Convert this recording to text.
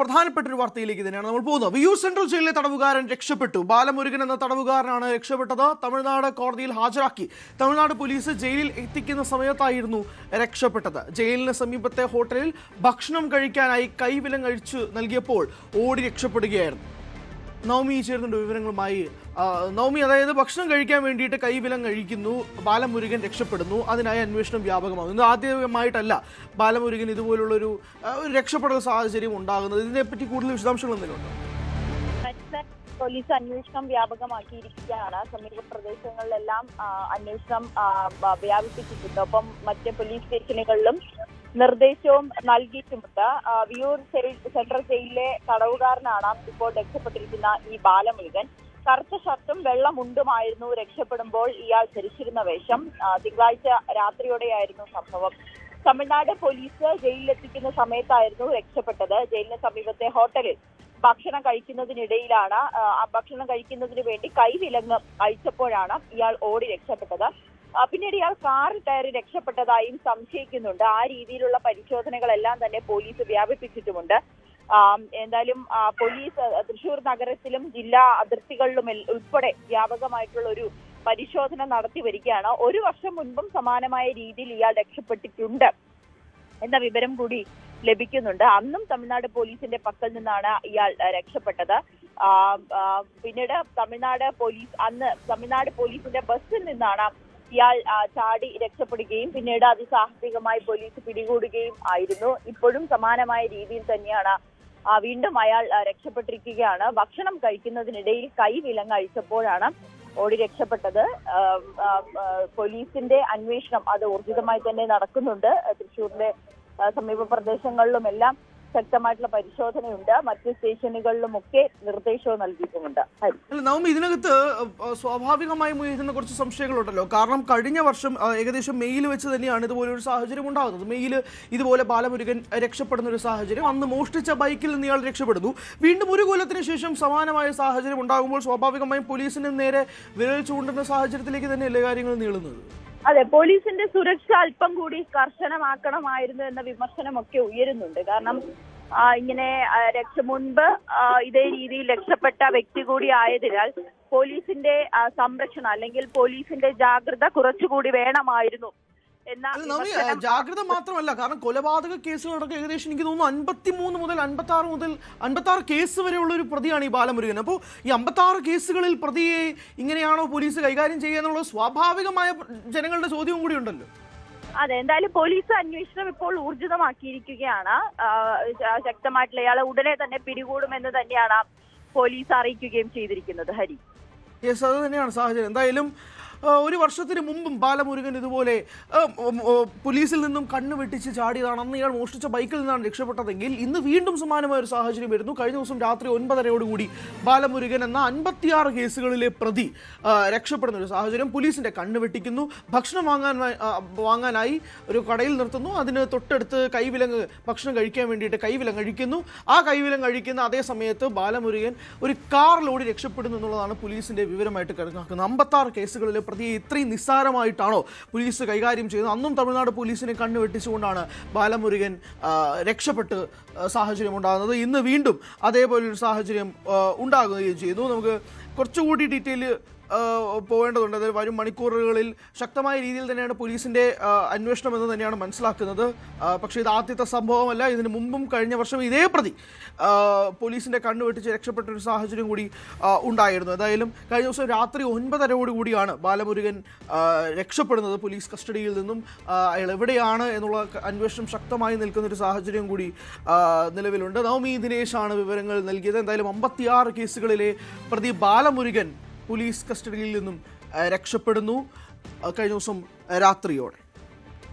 പ്രധാനപ്പെട്ട ഒരു വാർത്തയിലേക്ക് തന്നെയാണ് നമ്മൾ പോകുന്നത്. വിയൂർ സെൻട്രൽ ജയിലിലെ തടവുകാരൻ രക്ഷപ്പെട്ടു. ബാലമുരുകൻ എന്ന തടവുകാരനാണ് രക്ഷപ്പെട്ടത്. തമിഴ്നാട് കോടതിയിൽ ഹാജരാക്കി. തമിഴ്നാട് പോലീസ് ജയിലിൽ എത്തിക്കുന്ന സമയത്തായിരുന്നു രക്ഷപ്പെട്ടത്. ജയിലിന് സമീപത്തെ ഹോട്ടലിൽ ഭക്ഷണം കഴിക്കാനായി കൈവിലം കഴിച്ചു നൽകിയപ്പോൾ ഓടി രക്ഷപ്പെടുകയായിരുന്നു. നവമി ചേർന്നുണ്ട് വിവരങ്ങളുമായി? നവമി അതായത് ഭക്ഷണം കഴിക്കാൻ വേണ്ടിയിട്ട് കൈവിലം കഴിക്കുന്നു. ബാലമുരുകൻ രക്ഷപ്പെടുന്നു. അതിനായി അന്വേഷണം വ്യാപകമാകുന്നു ഇത് ആദ്യമായിട്ടല്ല ബാലമുരുകൻ ഇതുപോലുള്ളൊരു ഒരു രക്ഷപ്പെടൽ സാഹചര്യം ഉണ്ടാകുന്നത്. ഇതിനെപ്പറ്റി കൂടുതൽ വിശദാംശങ്ങൾ എന്തെങ്കിലും ഉണ്ടോ പോലീസ് അന്വേഷണം വ്യാപകമാക്കിയിരിക്കുകയാണ്. സമീപ പ്രദേശങ്ങളിലെല്ലാം അന്വേഷണം വ്യാപിപ്പിച്ചിട്ടുണ്ട്. ഒപ്പം മറ്റ് പോലീസ് സ്റ്റേഷനുകളിലും നിർദ്ദേശവും നൽകിയിട്ടുമുണ്ട്. വിയൂർ സെൻട്രൽ ജയിലിലെ തടവുകാരനാണ് ഇപ്പോൾ രക്ഷപ്പെട്ടിരിക്കുന്ന ഈ ബാലമുരുകൻ. കറുത്ത ഷർട്ടും വെള്ളമുണ്ടുമായിരുന്നു രക്ഷപ്പെടുമ്പോൾ ഇയാൾ ധരിച്ചിരുന്ന വേഷം. തിങ്കളാഴ്ച രാത്രിയോടെയായിരുന്നു സംഭവം. തമിഴ്നാട് പോലീസ് ജയിലിലെത്തിക്കുന്ന സമയത്തായിരുന്നു രക്ഷപ്പെട്ടത്. ജയിലിന് സമീപത്തെ ഹോട്ടലിൽ ഭക്ഷണം കഴിക്കുന്നതിനിടയിലാണ് ഭക്ഷണം കഴിക്കുന്നതിന് വേണ്ടി കൈവിലങ്ങ് അഴിച്ചപ്പോഴാണ് ഇയാൾ ഓടി രക്ഷപ്പെട്ടത്. പിന്നീട് ഇയാൾ കാറിൽ കയറി രക്ഷപ്പെട്ടതായും സംശയിക്കുന്നുണ്ട്. ആ രീതിയിലുള്ള പരിശോധനകളെല്ലാം തന്നെ പോലീസ് വ്യാപിപ്പിച്ചിട്ടുമുണ്ട്. എന്തായാലും പോലീസ് തൃശൂർ നഗരത്തിലും ജില്ലാ അതിർത്തികളിലും ഉൾപ്പെടെ വ്യാപകമായിട്ടുള്ള ഒരു പരിശോധന നടത്തി വരികയാണ്. ഒരു വർഷം മുൻപും സമാനമായ രീതിയിൽ ഇയാൾ രക്ഷപ്പെട്ടിട്ടുണ്ട് എന്ന വിവരം കൂടി ലഭിക്കുന്നുണ്ട്. അന്നും തമിഴ്നാട് പോലീസിന്റെ പക്കൽ നിന്നാണ് ഇയാൾ രക്ഷപ്പെട്ടത്. പിന്നീട് തമിഴ്നാട് പോലീസ് അന്ന് തമിഴ്നാട് പോലീസിന്റെ ബസ്സിൽ നിന്നാണ് ഇയാൾ ചാടി രക്ഷപ്പെടുകയും പിന്നീട് അതിസാഹസികമായി പോലീസ് പിടികൂടുകയും ആയിരുന്നു. ഇപ്പോഴും സമാനമായ രീതിയിൽ തന്നെയാണ് വീണ്ടും അയാൾ രക്ഷപ്പെട്ടിരിക്കുകയാണ്. ഭക്ഷണം കഴിക്കുന്നതിനിടയിൽ കൈ വിലങ്ങ് അഴിച്ചപ്പോഴാണ് ഓടി രക്ഷപ്പെട്ടത്. പോലീസിന്റെ അന്വേഷണം അത് ഊർജിതമായി തന്നെ നടക്കുന്നുണ്ട്. തൃശ്ശൂരിലെ സമീപ പ്രദേശങ്ങളിലുമെല്ലാം ശക്തമായിട്ടുള്ള പരിശോധനയുണ്ട്. മറ്റ് സ്റ്റേഷനുകളിലുമൊക്കെ നിർദ്ദേശവും നൽകിയിട്ടുമുണ്ട്. നവമി ഇതിനകത്ത് സ്വാഭാവികമായി ഉയരുന്ന കുറച്ച് സംശയങ്ങളുണ്ടല്ലോ. കാരണം കഴിഞ്ഞ വർഷം ഏകദേശം മെയ്യിൽ വെച്ച് തന്നെയാണ് ഇതുപോലെ ഒരു സാഹചര്യം ഉണ്ടാകുന്നത്. മെയ്യിൽ ഇതുപോലെ ബാലമുരുകൻ രക്ഷപ്പെടുന്ന ഒരു സാഹചര്യം. അന്ന് മോഷ്ടിച്ച ബൈക്കിൽ നിന്ന് ഇയാൾ രക്ഷപ്പെടുന്നു. വീണ്ടും ഒരു കൊല്ലത്തിന് ശേഷം സമാനമായ സാഹചര്യം ഉണ്ടാകുമ്പോൾ സ്വാഭാവികമായും പോലീസിന് നേരെ വിരൽ ചൂണ്ടുന്ന സാഹചര്യത്തിലേക്ക് തന്നെയല്ലേ കാര്യങ്ങൾ നീളുന്നത്? അതെ പോലീസിന്റെ സുരക്ഷ അല്പം കൂടി കർശനമാക്കണമായിരുന്നു എന്ന വിമർശനമൊക്കെ ഉയരുന്നുണ്ട്. കാരണം ഇങ്ങനെ രക്ഷ മുൻപ് ഇതേ രീതിയിൽ രക്ഷപ്പെട്ട വ്യക്തി കൂടി ആയതിനാൽ പോലീസിന്റെ സംരക്ഷണം അല്ലെങ്കിൽ പോലീസിന്റെ ജാഗ്രത കുറച്ചുകൂടി വേണമായിരുന്നു എന്ന ജാഗ്രത മാത്രമല്ല. കാരണം കൊലപാതക കേസുകളടക്കം ഏകദേശം എനിക്ക് തോന്നുന്നു അൻപത്തി മൂന്ന് മുതൽ അൻപത്തി ആറ് മുതൽ അൻപത്തി ആറ് കേസ് വരെയുള്ള ഒരു പ്രതിയാണ് ഈ ബാലമുരുകൻ. അപ്പോൾ ഈ അമ്പത്തി ആറ് കേസുകളിൽ പ്രതിയെ ഇങ്ങനെയാണോ പോലീസ് കൈകാര്യം ചെയ്യുക എന്നുള്ള സ്വാഭാവികമായ ജനങ്ങളുടെ ചോദ്യവും കൂടി ഉണ്ടല്ലോ. അതെ എന്തായാലും പോലീസ് അന്വേഷണം ഇപ്പോൾ ഊർജിതമാക്കിയിരിക്കുകയാണ്. ശക്തമായിട്ടുള്ള ഇയാളെ ഉടനെ തന്നെ പിടികൂടുമെന്ന് തന്നെയാണ് പോലീസ് അറിയിക്കുകയും ചെയ്തിരിക്കുന്നത്. ഹരി. യെസ് അത് തന്നെയാണ് സാഹചര്യം. എന്തായാലും ഒരു വർഷത്തിന് മുമ്പും ബാലമുരുകൻ ഇതുപോലെ പോലീസിൽ നിന്നും കണ്ണു വെട്ടിച്ച് ചാടിയതാണ്. അന്ന് ഇയാൾ മോഷ്ടിച്ച ബൈക്കിൽ നിന്നാണ് രക്ഷപ്പെട്ടതെങ്കിൽ ഇന്ന് വീണ്ടും സമാനമായ ഒരു സാഹചര്യം വരുന്നു. കഴിഞ്ഞ ദിവസം രാത്രി ഒൻപതരയോടുകൂടി ബാലമുരുകൻ എന്ന അൻപത്തിയാറ് കേസുകളിലെ പ്രതി രക്ഷപ്പെടുന്ന ഒരു സാഹചര്യം പോലീസിന്റെ കണ്ണ് വെട്ടിക്കുന്നു. ഭക്ഷണം വാങ്ങാൻ വാങ്ങാനായി ഒരു കടയിൽ നിർത്തുന്നു. അതിന് തൊട്ടടുത്ത് കൈവിലങ്ങ് ഭക്ഷണം കഴിക്കാൻ വേണ്ടിയിട്ട് കൈവിലങ്ങ് കഴിക്കുന്നു. ആ കൈവിലങ്ങ് കഴിക്കുന്ന അതേ സമയത്ത് ബാലമുരുകൻ ഒരു കാറിലോടി രക്ഷപ്പെടുന്നു എന്നുള്ളതാണ് പോലീസിന്റെ വിവരമായിട്ട് കണക്കാക്കുന്നത്. അമ്പത്താറ് കേസുകളിൽ പ്രതിയെ ഇത്രയും നിസ്സാരമായിട്ടാണോ പോലീസ് കൈകാര്യം ചെയ്യുന്നത്? അന്നും തമിഴ്നാട് പോലീസിനെ കണ്ണുവെട്ടിച്ചുകൊണ്ടാണ് ബാലമുരുകൻ രക്ഷപ്പെട്ട് സാഹചര്യം ഉണ്ടാകുന്നത് ഇന്ന് വീണ്ടും അതേപോലൊരു സാഹചര്യം ഉണ്ടാകുകയും ചെയ്തു. നമുക്ക് കുറച്ചുകൂടി ഡീറ്റെയിൽ പോവേണ്ടതുണ്ട്. അത് വരും മണിക്കൂറുകളിൽ ശക്തമായ രീതിയിൽ തന്നെയാണ് പോലീസിന്റെ അന്വേഷണം എന്ന് തന്നെയാണ് മനസ്സിലാക്കുന്നത്. പക്ഷേ ഇത് ആദ്യത്തെ സംഭവമല്ല. ഇതിന് മുമ്പും കഴിഞ്ഞ വർഷം ഇതേ പ്രതി പോലീസിന്റെ കണ്ണു വെട്ടിച്ച് രക്ഷപ്പെട്ട ഒരു സാഹചര്യം കൂടി ഉണ്ടായിരുന്നു. ഏതായാലും കഴിഞ്ഞ ദിവസം രാത്രി ഒൻപതരയോട് കൂടിയാണ് ബാലമുരുകൻ രക്ഷപ്പെടുന്നത് പോലീസ് കസ്റ്റഡിയിൽ നിന്നും. അയാൾ എവിടെയാണ് എന്നുള്ള അന്വേഷണം ശക്തമായി നിൽക്കുന്ന ഒരു സാഹചര്യം കൂടി നിലവിലുണ്ട്. നവമി ദിനേശാണ് വിവരങ്ങൾ നൽകിയത്. എന്തായാലും അമ്പത്തിയാറ് കേസുകളിലെ പ്രതി ബാലമുരുകൻ പോലീസ് കസ്റ്റഡിയിൽ നിന്നും രക്ഷപ്പെടുന്നു. കഴിഞ്ഞ ദിവസം രാത്രിയോടെ.